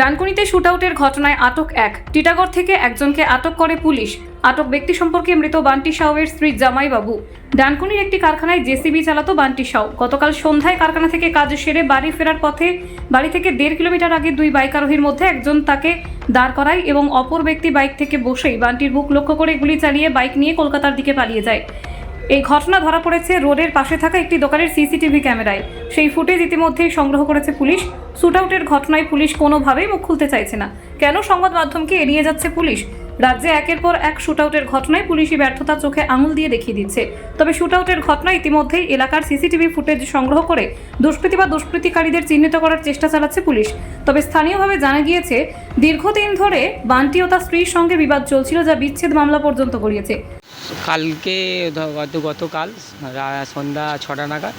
ডানকুনিতে শুটআউটের ঘটনায় আটক এক। টিটাগড় থেকে একজনকে আটক করে পুলিশ। আটক ব্যক্তি সম্পর্কে মৃত বান্টি সাউয়ের স্ত্রী জামাইবাবু। ডানকুনির একটি কারখানায় জেসিবি চালাতো বান্টি সাউ গতকাল সন্ধ্যায় কারখানা থেকে কাজ সেরে বাড়ি ফেরার পথে বাড়ি থেকে দেড় কিলোমিটার আগে দুই বাইক আরোহীর মধ্যে একজন তাকে দাঁড় করায় এবং অপর ব্যক্তি বাইক থেকে বসেই বান্টির বুক লক্ষ্য করে গুলি চালিয়ে বাইক নিয়ে কলকাতার দিকে পালিয়ে যায়। এই ঘটনা ধরা পড়েছে রোডের পাশে থাকা একটি দোকানের সিসিটিভি ক্যামেরায়। সেই ফুটেজ ইতিমধ্যেই সংগ্রহ করেছে পুলিশ। শুটআউটের ঘটনায় পুলিশ কোনোভাবেই মুখ খুলতে চাইছে না। কেন সংবাদ মাধ্যমকে এড়িয়ে যাচ্ছে পুলিশ? রাজ্যে একের পর এক শুটআউটের ঘটনায় পুলিশি ব্যর্থতা চোখে আঙুল দিয়ে দেখিয়ে দিচ্ছে। তবে শুটআউটের ঘটনা ইতিমধ্যেই এলাকার সিসিটিভি ফুটেজ সংগ্রহ করে দুষ্কৃতী বা দুষ্কৃতিকারীদের চিহ্নিত করার চেষ্টা চালাচ্ছে পুলিশ। তবে স্থানীয়ভাবে জানা গিয়েছে, দীর্ঘদিন ধরে বান্টি ও তার স্ত্রীর সঙ্গে বিবাদ চলছিল যা বিচ্ছেদ মামলা পর্যন্ত গড়িয়েছে। কালকে গতকাল সন্ধ্যা ছটা নাগাদ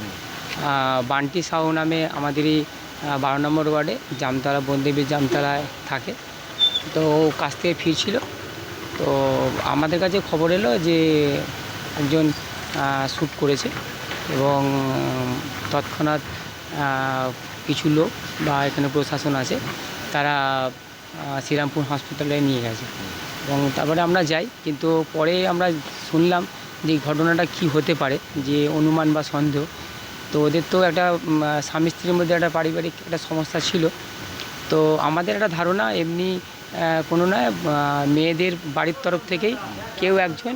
বান্টি সাহু নামে আমাদেরই বারো নম্বর ওয়ার্ডে, জামতলা, বন্দেবীর জামতলায় থাকে। তো ও কাছ থেকে ফিরছিল। তো আমাদের কাছে খবর এলো যে একজন শ্যুট করেছে এবং তৎক্ষণাৎ কিছু লোক বা এখানে প্রশাসন আছে, তারা শ্রীরামপুর হসপিটালে নিয়ে গেছে। এবং তারপরে আমরা যাই, কিন্তু পরে আমরা শুনলাম যে ঘটনাটা কি হতে পারে, যে অনুমান বা সন্দেহ। তো ওদের তো একটা স্বামী স্ত্রীর মধ্যে একটা পারিবারিক একটা সমস্যা ছিল। তো আমাদের একটা ধারণা এমনি কোনো আহ, মেয়েদের বাড়ির তরফ থেকেই কেউ একজন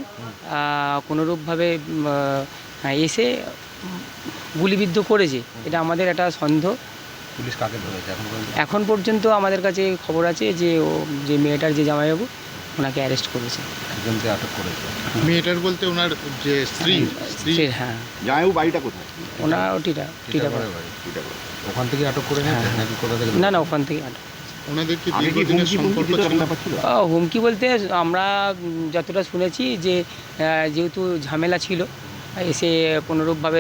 কোনোরূপভাবে এসে গুলিবিদ্ধ করেছে। এটা আমাদের একটা সন্দেহ। পুলিশ কাকে ধরেছে এখন পর্যন্ত আমাদের কাছে খবর আছে যে ও যে মেয়েটার যে জামাইবাবু ওনাকে অ্যারেস্ট করেছে। একজনকে আটক করেছে। মেয়েটার বলতে ওনার যে স্ত্রী স্ত্রী। হ্যাঁ। জামাইবাবু বাড়িটা কোথায়? ওনার টিটা টিটা বাড়ি। ওখান থেকে আটক করে নিয়েছে? হ্যাঁ। নাকি কোথা থেকে না না ওখান থেকে আটক। ওনাদের কি দীর্ঘদিনের হুমকি সম্পর্ক ছিল? বলতে আমরা যতটা শুনেছি যে যেহেতু ঝামেলা ছিল এসে কোনোরূপভাবে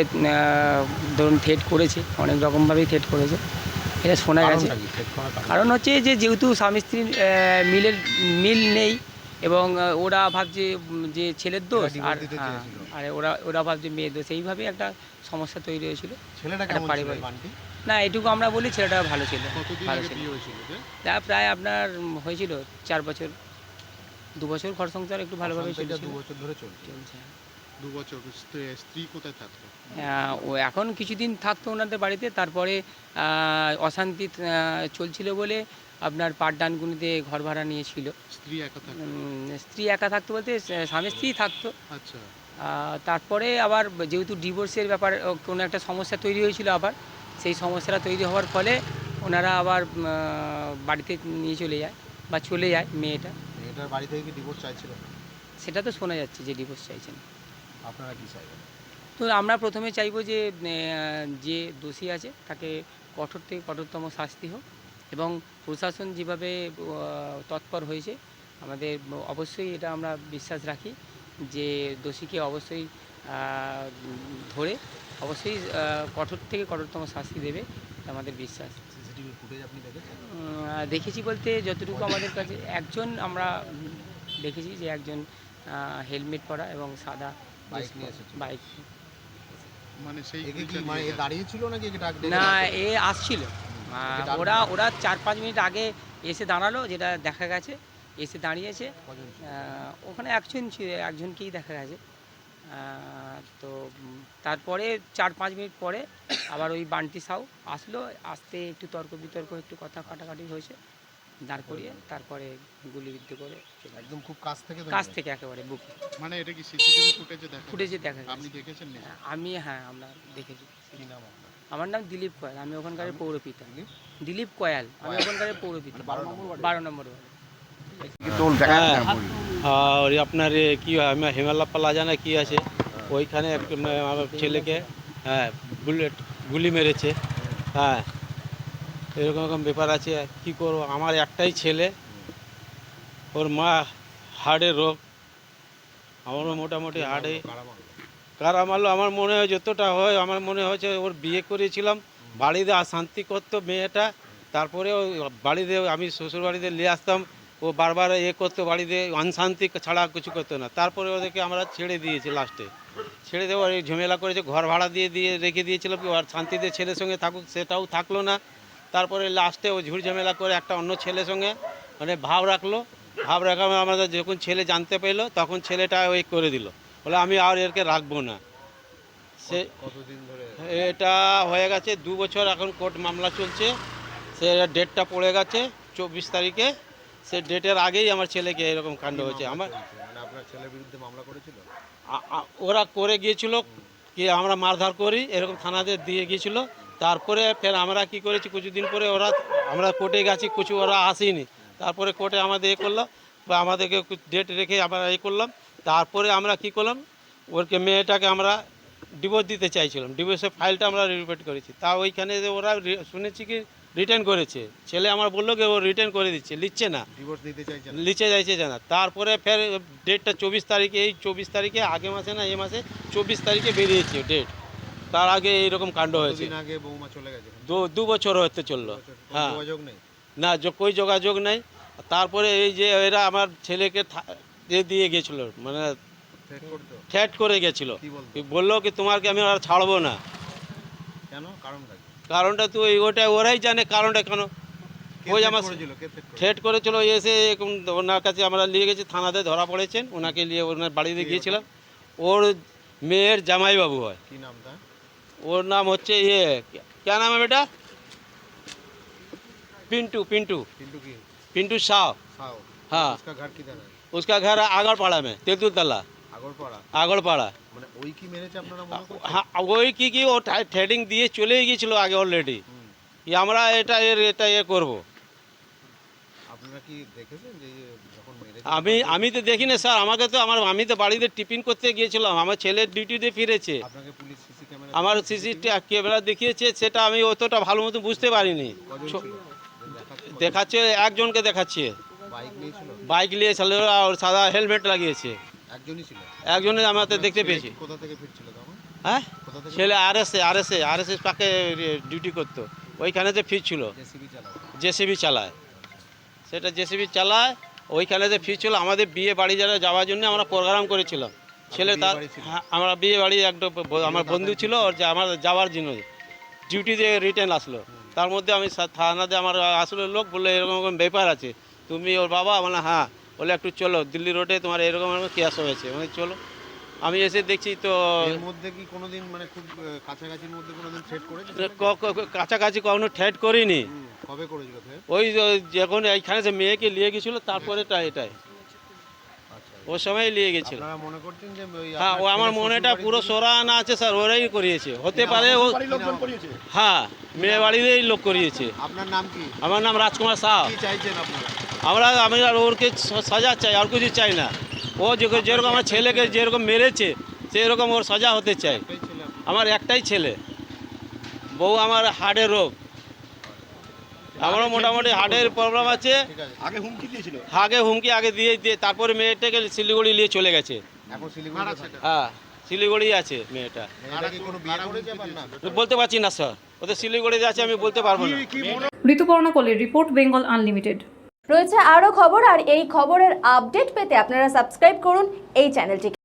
ধরুন থ্রেট করেছে অনেক রকমভাবেই থ্রেট করেছে। এটা শোনা গেছে কারণ? হচ্ছে যে যেহেতু স্বামী স্ত্রীর মিলের মিল নেই এবং ওরা ভাবছে যে ছেলের দোষ আর হ্যাঁ, আর ওরা ওরা ভাবছে মেয়ের দোষ এইভাবে একটা সমস্যা তৈরি হয়েছিল পারিবারিক। না এটুকু আমরা বলি ছেলেটা ভালো ছিল ভালো ছিল? তা প্রায় আপনার হয়েছিল চার বছর দু বছর ঘর সংসার একটু ভালোভাবে অশান্তিটা দু বছর ধরে চলছে চলছে দু বছর স্ত্রী- কোথায় থাকতো? ও এখন কিছুদিন থাকতো ওনাদের বাড়িতে তারপরে অশান্তি চলছিল বলে আপনার পাঠদানগুনিতে ঘর ভাড়া নিয়েছিল। স্ত্রী একা থাকতো? স্ত্রী একা থাকতো বলতে স্বামী স্ত্রী থাকতো। আচ্ছা। তারপরে আবার যেহেতু ডিভোর্সের ব্যাপার কোনো একটা সমস্যা তৈরি হয়েছিল আবার সেই সমস্যাটা তৈরি হওয়ার ফলে ওনারা আবার বাড়িতে নিয়ে চলে যায় বা চলে যায় মেয়েটা। মেয়েটার বাড়ি থেকে কি ডিভোর্স চাইছিল? সেটা তো শোনা যাচ্ছে যে ডিভোর্স চাইছেন। আপনারা কি চাইবেন? তো আমরা প্রথমে চাইব যে যে দোষী আছে তাকে কঠোর থেকে কঠোরতম শাস্তি হোক এবং প্রশাসন যেভাবে তৎপর হয়েছে আমাদের অবশ্যই এটা আমরা বিশ্বাস রাখি যে দোষীকে অবশ্যই ধরে অবশ্যই কঠোর থেকে কঠোরতম শাস্তি দেবে এটা আমাদের বিশ্বাস। দেখেছি বলতে যতটুকু আমাদের কাছে একজন আমরা দেখেছি যে একজন হেলমেট পরা এবং সাদা বাইক মানে সেই মানে নাকি না এ আসছিল। ওরা ওরা চার পাঁচ মিনিট আগে এসে দাঁড়াল যেটা দেখা গেছে এসে দাঁড়িয়েছে। ওখানে একজন একজনকেই দেখা গেছে। তো তারপরে চার পাঁচ মিনিট পরে আবার ওই বান্টি সাউ আসলো আসতে একটু তর্ক বিতর্ক একটু কথা কাটাকাটি হয়েছে। দাঁড় করিয়ে তারপরে গুলিবিদ্ধ করে একদম খুব কাছ থেকে কাছ থেকে একেবারে বুক। মানে এটা কি সিসিটিভি ফুটেজে দেখা ফুটেজে দেখা আপনি দেখেছেন না আমি হ্যাঁ আমরা দেখেছি। কি নাম আপনার? আমার নাম দিলীপ কয়াল আমি ওখানকার পৌরপিতা। দিলীপ? দিলীপ কয়াল আমি ওখানকার পৌরপিতা। বারো নম্বর ওয়ার্ডে? বারো নম্বর ওয়ার্ড। হ্যাঁ। আর আপনার এ কি হয়? আমি হিমালয় প্লাজা না কি আছে। ওইখানে আমার ছেলেকে হ্যাঁ বুলেট গুলি মেরেছে। হ্যাঁ। এরকম এরকম ব্যাপার আছে কি করব? আমার একটাই ছেলে ওর মা হার্টের রোগ। আমারও মোটামুটি হার্টে কারা মারলো? আমার মনে হয় যতটা হয় আমার মনে হয়েছে ওর বিয়ে করেছিলাম। বাড়িতে শান্তি করতো মেয়েটা। তারপরে ওই বাড়িতে আমি শ্বশুর বাড়িতে নিয়ে আসতাম। ও বারবার এ করতো বাড়িতে অনশান্তি ছাড়া কিছু করতো না। তারপরে ওদেরকে আমরা ছেড়ে দিয়েছি লাস্টে ছেড়ে দেওয়ার ঝামেলা করেছে ঘর ভাড়া দিয়ে দিয়ে রেখে দিয়েছিলাম কি আর শান্তিতে ছেলের সঙ্গে থাকুক সেটাও থাকল না। তারপরে লাস্টে ও ঝুড় ঝামেলা করে একটা অন্য ছেলের সঙ্গে মানে ভাব রাখল। ভাব রাখা আমাদের যখন ছেলে জানতে পেল তখন ছেলেটা ওই করে দিল। বলে আমি আর এরকে রাখব না। সে কতদিন ধরে? এটা হয়ে গেছে দু বছর এখন কোর্ট মামলা চলছে। সে ডেটটা পড়ে গেছে চব্বিশ তারিখে। সে ডেটের আগেই আমার ছেলেকে এরকম কাণ্ড হয়েছে। আমার মানে আপনার ছেলের বিরুদ্ধে মামলা করেছিল? ওরা করে গিয়েছিল কি আমরা মারধর করি এরকম থানাতে দিয়ে গিয়েছিল। তারপরে ফের আমরা কি করেছি কিছুদিন পরে ওরা আমরা কোর্টে গেছি কিছু ওরা আসেনি। তারপরে কোর্টে আমাদের এ করল বা আমাদেরকে ডেট রেখে আমরা এ করলাম। তারপরে আমরা কি করলাম ওরকে মেয়েটাকে আমরা ডিভোর্স দিতে চাইছিলাম। ডিভোর্সের ফাইলটা আমরা রিপিট করেছি। তা ওইখানে যে ওরা শুনেছি কি রিটার্ন করেছে। ছেলে আমার বলল কি ও রিটার্ন করে দিচ্ছে লিখছে না। ডিভোর্স নিতে চাইছেন লিচে যাইছে জানা তারপরে ফের ডেটটা চব্বিশ তারিখে এই চব্বিশ তারিখে আগে মাসে না এ মাসে চব্বিশ তারিখে বেরিয়েছে ডেট তার আগে এইরকম কাণ্ড হয়েছে। আগে বৌমা চলে গেছে? দু দু বছর হতে চলল। হ্যাঁ। যোগাযোগ নেই? না যো- કોઈ যোগাযোগ নেই। তারপরে এই যে এরা আমার ছেলেকে এ দিয়ে গেছিল মানে থ্যাট করে গেছিল। বলল কি তোমাকে আমি আর ছাড়বো না? কেন? কারণটা তো ওই- ওটা ওরাই জানে কারণটা কেন? ওই আমার থ্রেট করেছিল? এসে এরকম ওনার কাছে আমরা নিয়ে গেছি থানাতে ধরা পড়েছেন ওনাকে নিয়ে ওনার বাড়িতে গিয়েছিলাম। ওর মেয়ের জামাইবাবু হয়। কি নামটা ওর নাম হচ্ছে ইয়ে क्या नाम है बेटा पिंटू पिंटू কিন্তু কি पिंटू शाह সাও हाँ उसका घर किधर है उसका घर है आगरपाड़ा में तेतुलतला আগরপাড়া আগরপাড়া মানে ওই কি মেরেছে আপনারা মনে করছেন হ্যাঁ ওই কি কি ও থ্রেডিং দিয়ে চলে গিয়েছিল আগে অলরেডি হুম। আমরা এটা এর এটা এ করব আপনারা কি দেখেছেন যে এই যখন মেরেছে আমি আমি তো দেখি না স্যার আমাকে তো আমার আমি তো বাড়িতে টিফিন করতে গিয়েছিলাম আমার ছেলের ডিউটিতে ফিরেছে আপনাকে পুলিশ সিসি ক্যামেরা আমার সিসি ক্যামেরা দেখিয়েছে সেটা আমি অতটা ভালো মতো বুঝতে পারিনি। দেখাচ্ছে? একজনকে দেখাচ্ছে। বাইক নিয়ে ছিল আর সাদা হেলমেট লাগিয়েছে। একজনই ছিল? একজনে আমাদের দেখতে পেয়েছি। হ্যাঁ? ছেলে আর S R S R S পাকে ডিউটি করতো। ওইখানে যে ফিরছিল। জেসিবি চালায়। সেটা জেসিবি চালায় ওইখানে যে ফিরছিল আমাদের বিয়ে বাড়ি যারা যাওয়ার জন্য আমরা প্রোগ্রাম করেছিলাম। ছেলে তার আমরা বিয়ে বাড়ি একটা আমার বন্ধু ছিল ওর যে আমার যাওয়ার জন্য। ডিউটিতে রিটার্ন আসলো। তার মধ্যে আমি থানাতে আমার আসলো লোক বলল এরকম এরকম ব্যাপার আছে। তুমি ওর বাবা? বলে হ্যাঁ। বলে একটু চলো দিল্লি রোডে তোমার এরকম এরকম কেস হয়েছে। মানে চলো। আমি এসে দেখছি তো এর মধ্যে কি কোনোদিন মানে খুব কাছাকাছির মধ্যে কোনোদিন থ্রেট করেছে কাছাকাছি কখনো ঠেট করিনি। কবে করেছিল ওই যখন এইখানে যে মেয়েকে নিয়ে গেছিল তারপরে টা এটাই। ওর সময় নিয়ে গেছিল। আপনারা মনে করছেন যে ওই হ্যাঁ ও আমার মনেটা পুরো দিকে- আছে স্যার ওরাই করিয়েছে। হতে পারে ও করিয়েছে? হ্যাঁ মেয়ে বাড়িতেই লোক করিয়েছে। আপনার নাম কি? আমার নাম রাজকুমার সাহ। কি চাইছেন আপনারা? আমরা আমি আর ওরকে সাজা চাই আর কিছু চাই না। ও যে- যেরকম আমার ছেলেকে যেরকম মেরেছে সেরকম ওর সাজা হতে চাই। আমার একটাই ছেলে। বউ আমার হার্টের রোগ। আমারও মোটামুটি হার্টের প্রবলেম আছে। আগে হুমকি দিয়েছিল? আগে হুমকি আগে দিয়ে দিয়ে তারপরে মেয়েটাকে শিলিগুড়ি নিয়ে চলে গেছে। এখন শিলিগুড়িতে হ্যাঁ শিলিগুড়ি আছে মেয়েটা। বলতে পারছি না স্যার। ওদের শিলিগুড়িতে আছে আমি বলতে পারব না। ঋতুপর্ণা কোলের রিপোর্ট বেঙ্গল আনলিমিটেড। রয়েছে আরও খবর আর এই খবরের আপডেট পেতে আপনারা সাবস্ক্রাইব করুন এই চ্যানেলটিকে।